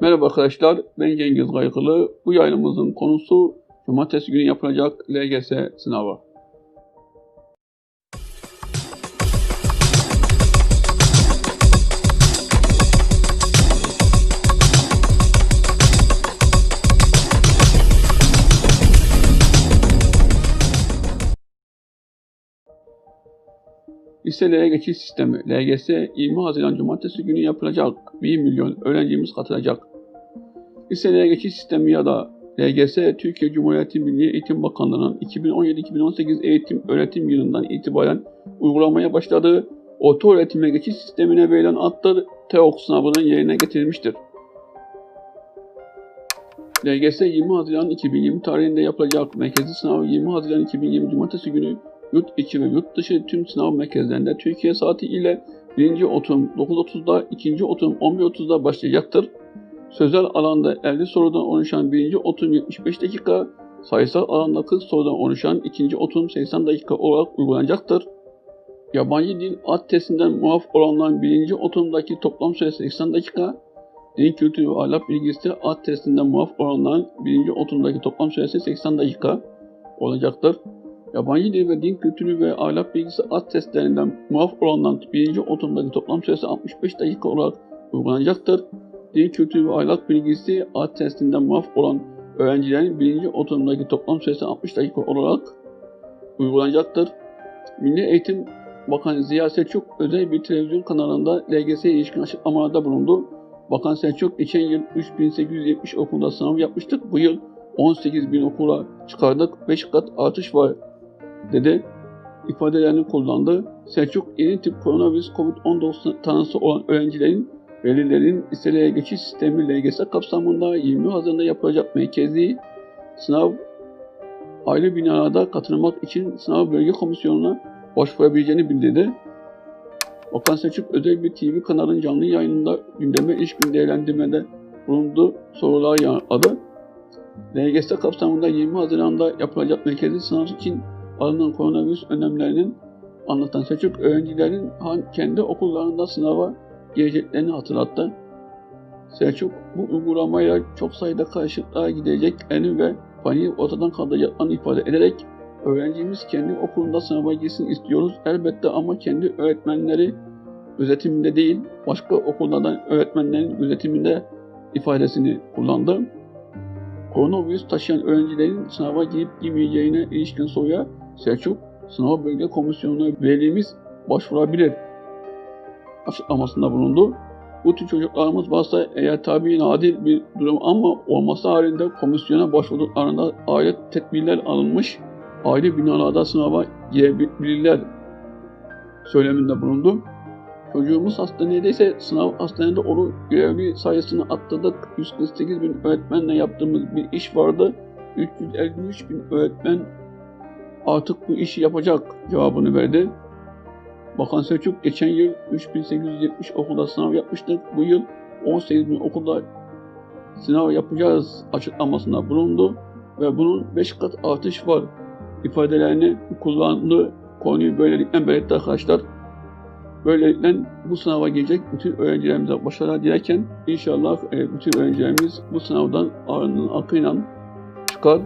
Merhaba arkadaşlar, ben Cengiz Kaygılı. Bu yayınımızın konusu Cumartesi günü yapılacak LGS sınavı. Liselere geçiş sistemi LGS 20 Haziran Cumartesi günü yapılacak. 1 milyon öğrencimiz katılacak. Liselere geçiş sistemi ya da LGS Türkiye Cumhuriyeti Milli Eğitim Bakanlığı'nın 2017-2018 eğitim öğretim yılından itibaren uygulamaya başladığı orta öğretime geçiş sistemine verilen addır TEOK sınavının yerine getirilmiştir. LGS 20 Haziran 2020 tarihinde yapılacak merkezi sınav 20 Haziran 2020 Cumartesi günü yurt içi ve yurt dışı tüm sınav merkezlerinde Türkiye saati ile birinci oturum 9.30'da, ikinci oturum 11.30'da başlayacaktır. Sözel alanda 50 sorudan oluşan birinci oturum 75 dakika, sayısal alanda 40 sorudan oluşan ikinci oturum 80 dakika olarak uygulanacaktır. Yabancı dil ad testinden muaf olanların birinci oturumdaki toplam süresi 80 dakika, Dil kültürü ve ahlak bilgisi ad testinden muaf olanların birinci oturumdaki toplam süresi 80 dakika olacaktır. Yabancı dil ve din kültürü ve ahlak bilgisi ad testlerinden muaf olanların birinci oturumdaki toplam süresi 65 dakika olarak uygulanacaktır. Dil kültürü ve ahlak bilgisi ad testinden muaf olan öğrencilerin birinci oturumdaki toplam süresi 60 dakika olarak uygulanacaktır. Milli Eğitim Bakanı Ziya Selçuk özel bir televizyon kanalında LGS'ye ilişkin açıklamalarda bulundu. Bakan Selçuk geçen yıl 3870 okulda sınav yapmıştık. Bu yıl 18.000 okula çıkardık. 5 kat artış var dedi. ifadelerini kullandı. Selçuk yeni tip koronavirüs COVID-19 tanısı olan öğrencilerin velilerin liselere geçiş sistemi LGS kapsamında 20 Haziran'da yapılacak merkezi sınav ayrı binalarda katılmak için sınav bölge komisyonuna başvurabileceğini bildirdi. Bakan Selçuk özel bir TV kanalın canlı yayınında gündeme ilişkin değerlendirmede bulundu. Sorular yanıtladı. LGS kapsamında 20 Haziran'da yapılacak merkezi sınav için alınan koronavirüs önlemlerinin anlatan Selçuk öğrencilerin kendi okullarında sınava gireceklerini hatırlattı. Selçuk bu uygulamayla çok sayıda karşılıklara gideceklerini ve paniği ortadan kaldıracaklarını ifade ederek öğrencimiz kendi okulunda sınava girsin istiyoruz elbette ama kendi öğretmenleri gözetiminde değil başka okullardan öğretmenlerin gözetiminde ifadesini kullandı. Koronavirüs taşıyan öğrencilerin sınava girip girmeyeceğine ilişkin soruya Selçuk sınav bölge komisyonuna velimiz başvurabilir açıklamasında bulundu. Bu tür çocuklarımız varsa eğer tabi nadir bir durum ama olması halinde komisyona başvurduklarında aile tedbirler alınmış, aile binalarda sınava girebilirler söyleminde bulundu. Çocuğumuz hastanedeyse sınav hastanede olur görevli sayısını atladık. 148 bin öğretmenle yaptığımız bir iş vardı. 353 bin öğretmen artık bu işi yapacak cevabını verdi. Bakan Selçuk geçen yıl 3870 okulda sınav yapmıştık. Bu yıl 18 bin okulda sınav yapacağız açıklamasında bulundu ve bunun 5 kat artış var ifadelerini kullandı. Konuyu böylelikle belirtti arkadaşlar. Böylelikle bu sınava girecek bütün öğrencilerimize başarılar dilerken inşallah e, bütün öğrencilerimiz bu sınavdan ağrının akıyla çıkar